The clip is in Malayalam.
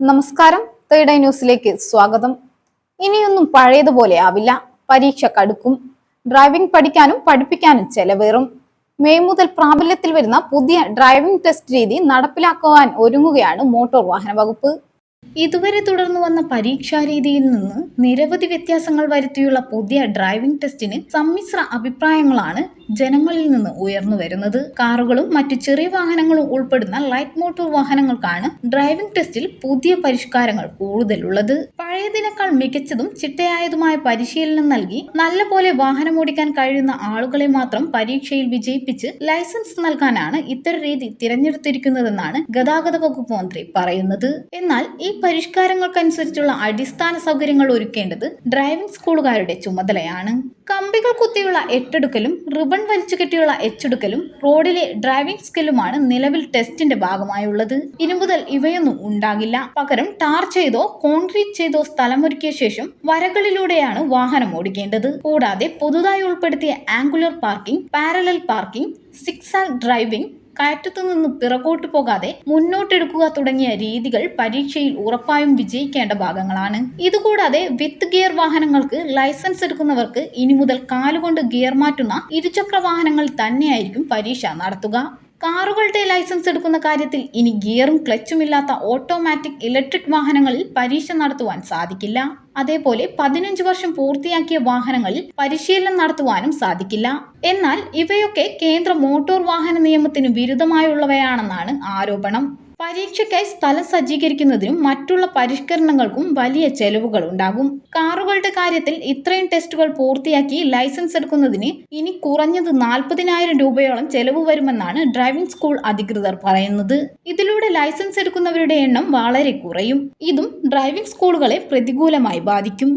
നമസ്കാരം. തേർഡ് ഐ ന്യൂസിലേക്ക് സ്വാഗതം. ഇനിയൊന്നും പഴയതുപോലെ ആവില്ല. പരീക്ഷ കടുക്കും. ഡ്രൈവിംഗ് പഠിക്കാനും പഠിപ്പിക്കാനും ചെലവേറും. മെയ് മുതൽ പ്രാബല്യത്തിൽ വരുന്ന പുതിയ ഡ്രൈവിംഗ് ടെസ്റ്റ് രീതി നടപ്പിലാക്കുവാൻ ഒരുങ്ങുകയാണ് മോട്ടോർ വാഹന വകുപ്പ്. ഇതുവരെ തുടർന്നു വന്ന പരീക്ഷാ രീതിയിൽ നിന്ന് നിരവധി വ്യത്യാസങ്ങൾ വരുത്തിയുള്ള പുതിയ ഡ്രൈവിംഗ് ടെസ്റ്റിന് സമ്മിശ്ര അഭിപ്രായങ്ങളാണ് ജനങ്ങളിൽ നിന്ന് ഉയർന്നു വരുന്നത് കാറുകളും മറ്റു ചെറിയ വാഹനങ്ങളും ഉൾപ്പെടുന്ന ലൈറ്റ് മോട്ടോർ വാഹനങ്ങൾക്കാണ് ഡ്രൈവിംഗ് ടെസ്റ്റിൽ പുതിയ പരിഷ്കാരങ്ങൾ കൂടുതലുള്ളത്. പഴയതിനേക്കാൾ മികച്ചതും ചിട്ടയായതുമായ പരിശീലനം നൽകി നല്ലപോലെ വാഹനമോടിക്കാൻ കഴിയുന്ന ആളുകളെ മാത്രം പരീക്ഷയിൽ വിജയിപ്പിച്ച് ലൈസൻസ് നൽകാനാണ് ഇത്തരം രീതി തിരഞ്ഞെടുത്തിരിക്കുന്നതെന്നാണ് ഗതാഗത വകുപ്പ് മന്ത്രി പറയുന്നത്. എന്നാൽ ഈ പരിഷ്കാരങ്ങൾക്കനുസരിച്ചുള്ള അടിസ്ഥാന സൗകര്യങ്ങൾ ഒരുക്കേണ്ടത് ഡ്രൈവിംഗ് സ്കൂളുകാരുടെ ചുമതലയാണ്. കമ്പികൾ കുത്തിയുള്ള എട്ടെടുക്കലും റിബൺ വലിച്ചു കെട്ടിയുള്ള എച്ചെടുക്കലും റോഡിലെ ഡ്രൈവിംഗ് സ്കില്ലുമാണ് നിലവിൽ ടെസ്റ്റിന്റെ ഭാഗമായുള്ളത്. ഇനി മുതൽ ഇവയൊന്നും ഉണ്ടാകില്ല. പകരം ടാർ ചെയ്തോ കോൺക്രീറ്റ് ചെയ്തോ സ്ഥലമൊരുക്കിയ ശേഷം വരകളിലൂടെയാണ് വാഹനം ഓടിക്കേണ്ടത്. കൂടാതെ പുതുതായി ഉൾപ്പെടുത്തിയ angular parking parallel parking six driving കയറ്റത്തു നിന്ന് പിറകോട്ട് പോകാതെ മുന്നോട്ടെടുക്കുക തുടങ്ങിയ രീതികൾ പരീക്ഷയിൽ ഉറപ്പായും വിജയിക്കേണ്ട ഭാഗങ്ങളാണ്. ഇതുകൂടാതെ വിത്ത് ഗിയർ വാഹനങ്ങൾക്ക് ലൈസൻസ് എടുക്കുന്നവർക്ക് ഇനി മുതൽ കാലുകൊണ്ട് ഗിയർ മാറ്റുന്ന ഇരുചക്ര വാഹനങ്ങൾ തന്നെയായിരിക്കും പരീക്ഷ നടത്തുക. കാറുകളുടെ ലൈസൻസ് എടുക്കുന്ന കാര്യത്തിൽ ഇനി ഗിയറും ക്ലച്ചും ഇല്ലാത്ത ഓട്ടോമാറ്റിക് ഇലക്ട്രിക് വാഹനങ്ങളിൽ പരീക്ഷ നടത്തുവാൻ സാധിക്കില്ല. അതേപോലെ പതിനഞ്ച് വർഷം പൂർത്തിയാക്കിയ വാഹനങ്ങളിൽ പരിശീലനം നടത്തുവാനും സാധിക്കില്ല. എന്നാൽ ഇവയൊക്കെ കേന്ദ്ര മോട്ടോർ വാഹന നിയമത്തിന് വിരുദ്ധമായുള്ളവയാണെന്നാണ് ആരോപണം. പരീക്ഷയ്ക്കായി സ്ഥലം സജ്ജീകരിക്കുന്നതിനും മറ്റുള്ള പരിഷ്കരണങ്ങൾക്കും വലിയ ചെലവുകൾ ഉണ്ടാകും. കാറുകളുടെ കാര്യത്തിൽ ഇത്രയും ടെസ്റ്റുകൾ പൂർത്തിയാക്കി ലൈസൻസ് എടുക്കുന്നതിന് ഇനി കുറഞ്ഞത് നാൽപ്പതിനായിരം രൂപയോളം ചെലവ് വരുമെന്നാണ് ഡ്രൈവിംഗ് സ്കൂൾ അധികൃതർ പറയുന്നത്. ഇതിലൂടെ ലൈസൻസ് എടുക്കുന്നവരുടെ എണ്ണം വളരെ കുറയും. ഇതും ഡ്രൈവിംഗ് സ്കൂളുകളെ പ്രതികൂലമായി ബാധിക്കും.